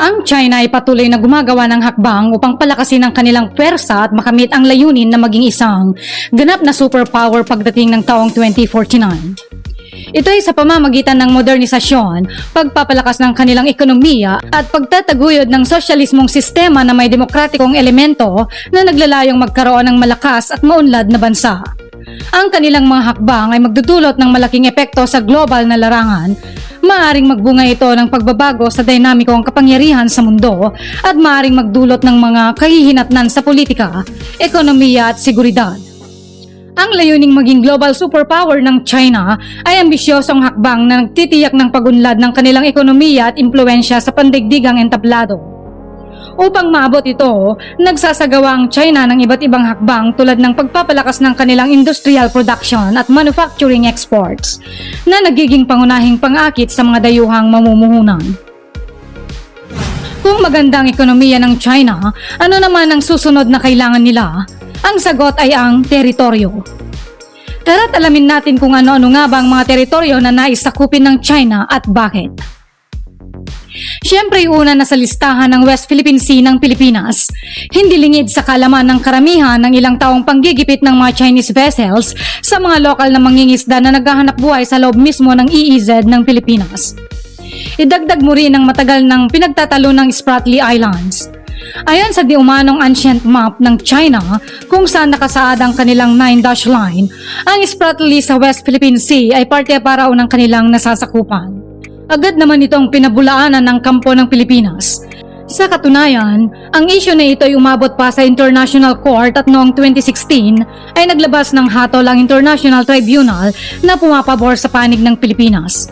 Ang China ay patuloy na gumagawa ng hakbang upang palakasin ang kanilang pwersa at makamit ang layunin na maging isang ganap na superpower pagdating ng taong 2049. Ito ay sa pamamagitan ng modernisasyon, pagpapalakas ng kanilang ekonomiya at pagtataguyod ng sosyalismong sistema na may demokratikong elemento na naglalayong magkaroon ng malakas at maunlad na bansa. Ang kanilang mga hakbang ay magdudulot ng malaking epekto sa global na larangan, maaring magbunga ito ng pagbabago sa dinamikong kapangyarihan sa mundo at maaring magdulot ng mga kahihinatnan sa politika, ekonomiya at seguridad. Ang layuning maging global superpower ng China ay ambisyosong hakbang na nagtitiyak ng pagunlad ng kanilang ekonomiya at impluensya sa pandigdigang entablado. Upang maabot ito, nagsasagawa ang China ng iba't ibang hakbang tulad ng pagpapalakas ng kanilang industrial production at manufacturing exports na nagiging pangunahing pangakit sa mga dayuhang mamumuhunan. Kung maganda ang ekonomiya ng China, ano naman ang susunod na kailangan nila? Ang sagot ay ang teritoryo. Tara't alamin natin kung ano-ano nga ba ang mga teritoryo na nais sakupin ng China at bakit. Siyempre una na sa listahan ng West Philippine Sea ng Pilipinas. Hindi lingid sa kalaman ng karamihan ng ilang taong panggigipit ng mga Chinese vessels sa mga lokal na mangingisda na naghahanap buhay sa loob mismo ng EEZ ng Pilipinas. Idagdag mo rin ang matagal ng pinagtatalo ng Spratly Islands. Ayon sa diumanong ancient map ng China kung saan nakasaad ang kanilang nine dash line, ang Spratly sa West Philippine Sea ay parte para ng kanilang nasasakupan. Agad naman itong pinabulaanan ng kampo ng Pilipinas. Sa katunayan, ang issue na ito ay umabot pa sa International Court at noong 2016 ay naglabas ng hatol ang International Tribunal na pumapabor sa panig ng Pilipinas.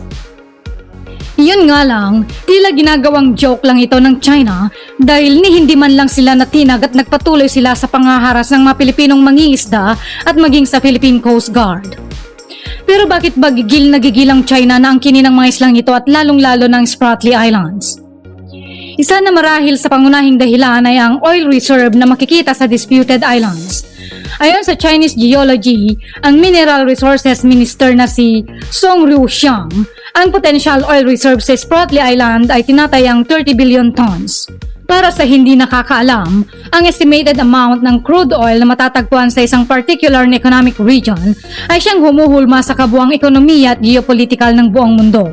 Yun nga lang, tila ginagawang joke lang ito ng China dahil ni hindi man lang sila natinag at nagpatuloy sila sa pangaharas ng mga Pilipinong mangingisda at maging sa Philippine Coast Guard. Pero bakit ba gigil na gigil ang China na ang kini ng mga islang ito at lalong-lalo ng Spratly Islands? Isa na marahil sa pangunahing dahilan ay ang oil reserve na makikita sa disputed islands. Ayon sa Chinese Geology, ang Mineral Resources Minister na si Song Ryu Xiang, ang potential oil reserve sa Spratly Island ay tinatayang 30 billion tons. Para sa hindi nakakaalam, ang estimated amount ng crude oil na matatagpuan sa isang particular na economic region ay siyang humuhulma sa kabuang ekonomiya at geopolitikal ng buong mundo.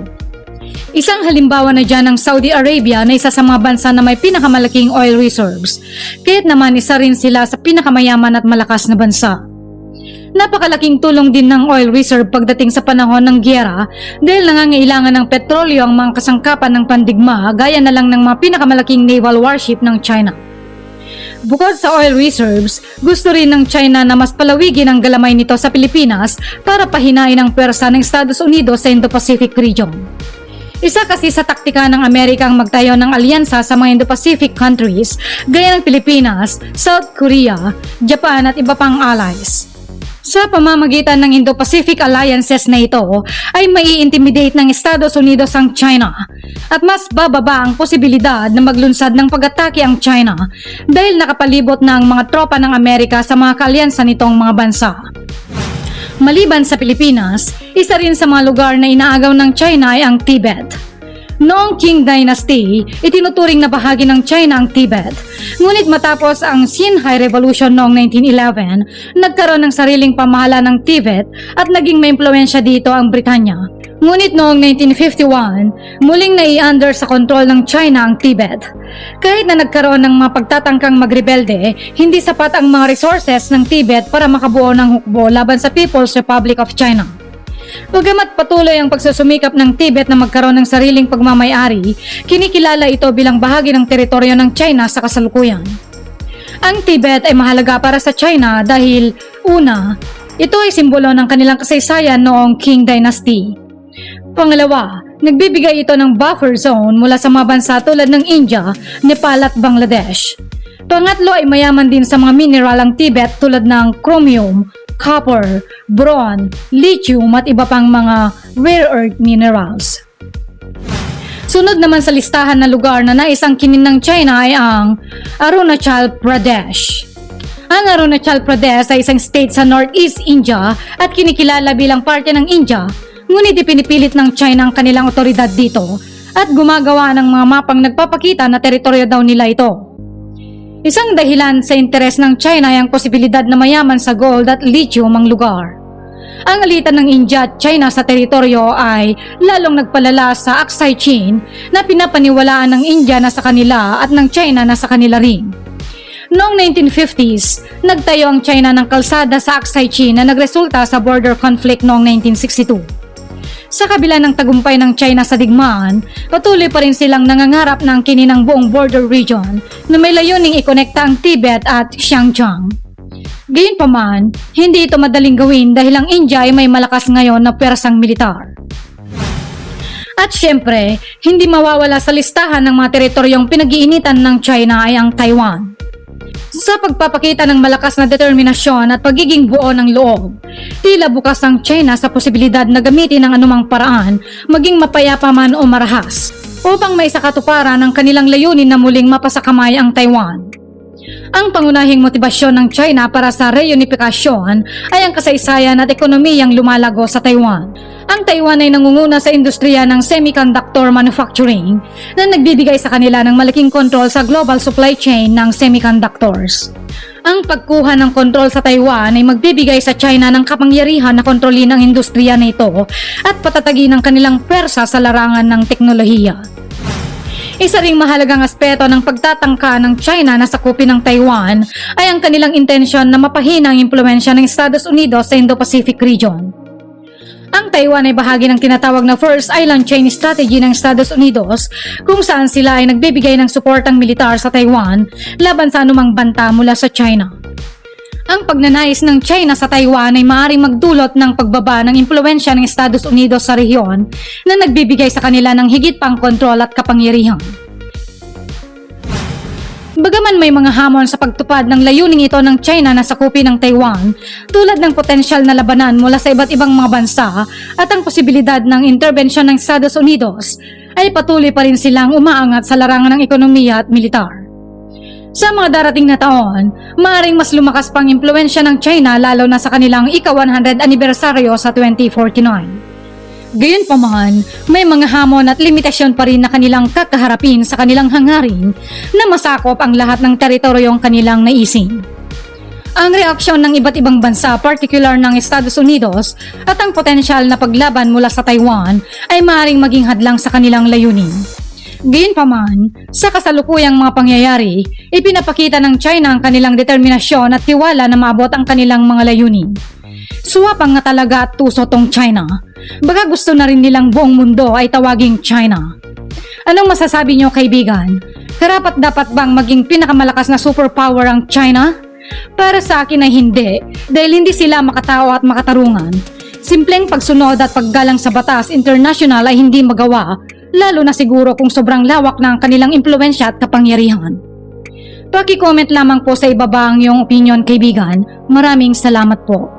Isang halimbawa na dyan ang Saudi Arabia na isa sa mga bansa na may pinakamalaking oil reserves, kahit naman isa rin sila sa pinakamayaman at malakas na bansa. Napakalaking tulong din ng oil reserve pagdating sa panahon ng gyera dahil nangangailangan ng petrolyo ang mga kasangkapan ng pandigma gaya na lang ng mga pinakamalaking naval warship ng China. Bukod sa oil reserves, gusto rin ng China na mas palawigin ang galamay nito sa Pilipinas para pahinain ang pwersa ng Estados Unidos sa Indo-Pacific region. Isa kasi sa taktika ng Amerika ang magtayo ng alyansa sa mga Indo-Pacific countries gaya ng Pilipinas, South Korea, Japan at iba pang allies. Sa pamamagitan ng Indo-Pacific alliances na ito ay mai-intimidate ng Estados Unidos ang China at mas bababa ang posibilidad na maglunsad ng pag-atake ang China dahil nakapalibot na ang mga tropa ng Amerika sa mga kaalyansa nitong mga bansa. Maliban sa Pilipinas, isa rin sa mga lugar na inaagaw ng China ay ang Tibet. Noong Qing Dynasty, itinuturing na bahagi ng China ang Tibet. Ngunit matapos ang Xinhai Revolution noong 1911, nagkaroon ng sariling pamahala ng Tibet at naging may impluensya dito ang Britanya. Ngunit noong 1951, muling nai-under sa kontrol ng China ang Tibet. Kahit na nagkaroon ng mga pagtatangkang magrebelde, hindi sapat ang mga resources ng Tibet para makabuo ng hukbo laban sa People's Republic of China. Bagamat patuloy ang pagsusumikap ng Tibet na magkaroon ng sariling pagmamayari, kinikilala ito bilang bahagi ng teritoryo ng China sa kasalukuyan. Ang Tibet ay mahalaga para sa China dahil, una, ito ay simbolo ng kanilang kasaysayan noong Qing Dynasty. Pangalawa, nagbibigay ito ng buffer zone mula sa mga bansa tulad ng India, Nepal at Bangladesh. Pangatlo ay mayaman din sa mga mineral ang Tibet tulad ng chromium, copper, bron, lithium at iba pang mga rare earth minerals. Sunod naman sa listahan na lugar na naisang kinin ng China ay ang Arunachal Pradesh. Ang Arunachal Pradesh ay isang state sa Northeast India at kinikilala bilang parte ng India, ngunit ipinipilit ng China ang kanilang otoridad dito at gumagawa ng mga mapang nagpapakita na teritoryo daw nila ito. Isang dahilan sa interes ng China ay ang posibilidad na mayaman sa gold at lithium ang lugar. Ang alitan ng India at China sa teritoryo ay lalong nagpalala sa Aksai Chin na pinapaniwalaan ng India na sa kanila at ng China na sa kanila rin. Noong 1950s, nagtayo ang China ng kalsada sa Aksai Chin na nagresulta sa border conflict noong 1962. Sa kabila ng tagumpay ng China sa digmaan, patuloy pa rin silang nangangarap ng kininang buong border region na may layuning ikonekta ang Tibet at Xinjiang. Gayunpaman, hindi ito madaling gawin dahil ang India ay may malakas ngayon na pwersang militar. At syempre, hindi mawawala sa listahan ng mga teritoryong pinag-iinitan ng China ay ang Taiwan. Sa pagpapakita ng malakas na determinasyon at pagiging buo ng loob, tila bukas ang China sa posibilidad na gamitin ang anumang paraan, maging mapayapa man o marahas, upang may sakatuparan ang kanilang layunin na muling mapasakamay ang Taiwan. Ang pangunahing motibasyon ng China para sa reunifikasyon ay ang kasaysayan at ekonomiyang lumalago sa Taiwan. Ang Taiwan ay nangunguna sa industriya ng semiconductor manufacturing na nagbibigay sa kanila ng malaking kontrol sa global supply chain ng semiconductors. Ang pagkuha ng kontrol sa Taiwan ay magbibigay sa China ng kapangyarihan na kontrolin ang industriya nito at patatagin ang kanilang pwersa sa larangan ng teknolohiya. Isa ring mahalagang aspeto ng pagtatangka ng China na sakupin ng Taiwan ay ang kanilang intensyon na mapahina ang impluensya ng Estados Unidos sa Indo-Pacific region. Ang Taiwan ay bahagi ng tinatawag na First Island Chain Strategy ng Estados Unidos kung saan sila ay nagbibigay ng suportang militar sa Taiwan laban sa anumang banta mula sa China. Ang pagnanais ng China sa Taiwan ay maaaring magdulot ng pagbaba ng impluensya ng Estados Unidos sa rehiyon na nagbibigay sa kanila ng higit pang kontrol at kapangyarihan. Bagaman may mga hamon sa pagtupad ng layuning ito ng China na sakupin ng Taiwan, tulad ng potensyal na labanan mula sa iba't ibang mga bansa at ang posibilidad ng interbensyon ng Estados Unidos, ay patuloy pa rin silang umaangat sa larangan ng ekonomiya at militar. Sa mga darating na taon, maaaring mas lumakas pang impluensya ng China lalo na sa kanilang ika-100 anibersaryo sa 2049. Gayunpaman, may mga hamon at limitasyon pa rin na kanilang kakaharapin sa kanilang hangarin na masakop ang lahat ng teritoryong kanilang naisin. Ang reaksyon ng iba't ibang bansa, particular ng Estados Unidos, at ang potensyal na paglaban mula sa Taiwan ay maaaring maging hadlang sa kanilang layunin. Gayunpaman, sa kasalukuyang mga pangyayari, ipinapakita ng China ang kanilang determinasyon at tiwala na maabot ang kanilang mga layunin. Suwapang nga talaga at tuso tong China. Baka gusto na rin nilang buong mundo ay tawaging China. Anong masasabi nyo kaibigan? Karapat dapat bang maging pinakamalakas na superpower ang China? Para sa akin ay hindi, dahil hindi sila makatao at makatarungan. Simpleng pagsunod at paggalang sa batas international ay hindi magawa, lalo na siguro kung sobrang lawak ang kanilang impluensya at kapangyarihan. Paki-comment lamang po sa ibaba ang iyong opinion kaibigan. Maraming salamat po.